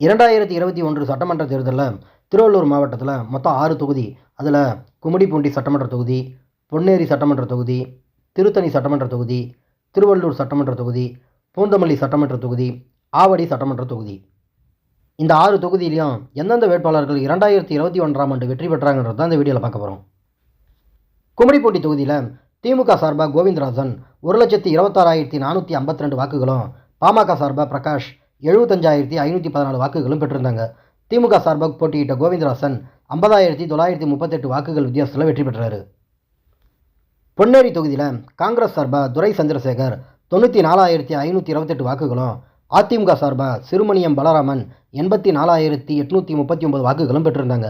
இரண்டாயிரத்தி இருபத்தி ஒன்று சட்டமன்ற தேர்தலில் திருவள்ளூர் மாவட்டத்தில் மொத்தம் ஆறு தொகுதி. அதில் கும்மிடிப்பூண்டி சட்டமன்ற தொகுதி பொன்னேரி சட்டமன்ற தொகுதி திருத்தணி சட்டமன்ற தொகுதி திருவள்ளூர் சட்டமன்ற தொகுதி பூந்தமல்லி சட்டமன்ற தொகுதி ஆவடி சட்டமன்ற தொகுதி. இந்த ஆறு தொகுதியிலையும் எந்தெந்த வேட்பாளர்கள் இரண்டாயிரத்தி இருபத்தி ஒன்றாம் ஆண்டு வெற்றி பெற்றாங்கன்றது தான் இந்த வீடியோவில் பார்க்க போகிறோம் கும்மிடிப்பூண்டி தொகுதியில் திமுக சார்பாக கோவிந்தராஜன் ஒரு லட்சத்தி இருபத்தாறாயிரத்தி நானூற்றி ஐம்பத்தி ரெண்டு வாக்குகளும் பாமக சார்பாக பிரகாஷ் எழுபத்தஞ்சாயிரத்தி ஐநூற்றி பதினாலு வாக்குகளும் பெற்றிருந்தாங்க. திமுக சார்பாக போட்டியிட்ட கோவிந்தராசன் ஐம்பதாயிரத்தி தொள்ளாயிரத்தி முப்பத்தெட்டு வாக்குகள் வித்தியாசத்தில் வெற்றி பெற்றார். பொன்னேரி தொகுதியில் காங்கிரஸ் சார்பாக துரை சந்திரசேகர் தொண்ணூற்றி நாலாயிரத்தி ஐநூற்றி இருபத்தெட்டு வாக்குகளும் அதிமுக சார்பாக சிறுமணியம் பலராமன் எண்பத்தி நாலாயிரத்தி எட்நூற்றி முப்பத்தி ஒன்பது வாக்குகளும் பெற்றிருந்தாங்க.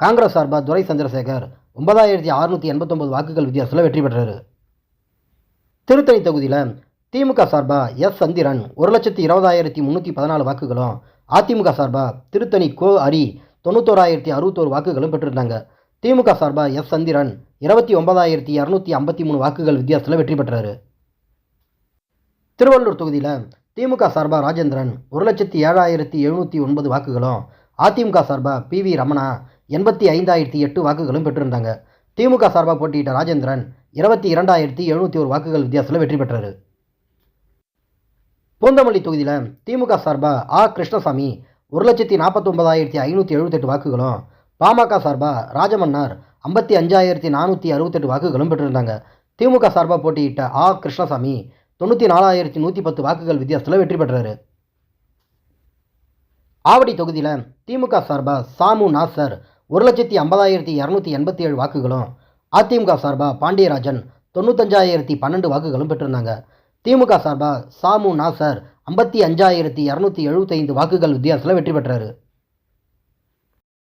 காங்கிரஸ் சார்பாக துரை சந்திரசேகர் ஒன்பதாயிரத்தி அறுநூற்றி எண்பத்தொம்பது வாக்குகள் வித்தியாசத்தில் வெற்றி பெற்றார். திருத்தணி தொகுதியில் திமுக சார்பாக எஸ் சந்திரன் ஒரு லட்சத்தி இருபதாயிரத்தி முந்நூற்றி பதினாலு வாக்குகளும் அதிமுக சார்பாக திருத்தணி கோ அரி தொண்ணூத்தோராயிரத்தி அறுபத்தோரு வாக்குகளும் பெற்றிருந்தாங்க. திமுக சார்பாக எஸ் சந்திரன் இருபத்தி ஒன்பதாயிரத்தி இரநூத்தி ஐம்பத்தி மூணு வாக்குகள் வித்தியாசத்தில் வெற்றி பெற்றார். திருவள்ளூர் தொகுதியில் திமுக சார்பாக ராஜேந்திரன் ஒரு லட்சத்தி ஏழாயிரத்தி எழுநூற்றி ஒன்பது வாக்குகளும் அதிமுக சார்பாக பி வி ரமணா எண்பத்தி ஐந்தாயிரத்தி எட்டு வாக்குகளும் பெற்றிருந்தாங்க. திமுக சார்பாக போட்டியிட்ட ராஜேந்திரன் இருபத்தி இரண்டாயிரத்தி எழுநூற்றி ஒரு வாக்குகள் வித்தியாசத்தில் வெற்றி பெற்றார். பூந்தமல்லி தொகுதியில் திமுக சார்பாக ஆ. கிருஷ்ணசாமி ஒரு லட்சத்தி நாற்பத்தொம்பதாயிரத்தி ஐநூற்றி எழுபத்தெட்டு வாக்குகளும் பாமக சார்பாக ராஜமன்னார் ஐம்பத்தி அஞ்சாயிரத்தி நானூற்றி அறுபத்தெட்டு வாக்குகளும் பெற்றிருந்தாங்க. திமுக சார்பாக போட்டியிட்ட ஆ. கிருஷ்ணசாமி தொண்ணூற்றி நாலாயிரத்தி நூற்றி பத்து வாக்குகள் வித்தியாசத்தில் வெற்றி பெற்றாரு. ஆவடி தொகுதியில் திமுக சார்பாக சாமு நாசர் ஒரு லட்சத்தி ஐம்பதாயிரத்தி இரநூத்தி எண்பத்தி ஏழு வாக்குகளும் அதிமுக சார்பாக பாண்டியராஜன் தொண்ணூத்தஞ்சாயிரத்தி பன்னெண்டு வாக்குகளும் பெற்றிருந்தாங்க. திமுக சார்பாக சாமு நாசர் ஐம்பத்தி அஞ்சாயிரத்தி இரநூத்தி எழுபத்தைந்து வாக்குகள் வித்தியாசத்தில் வெற்றி பெற்றார்.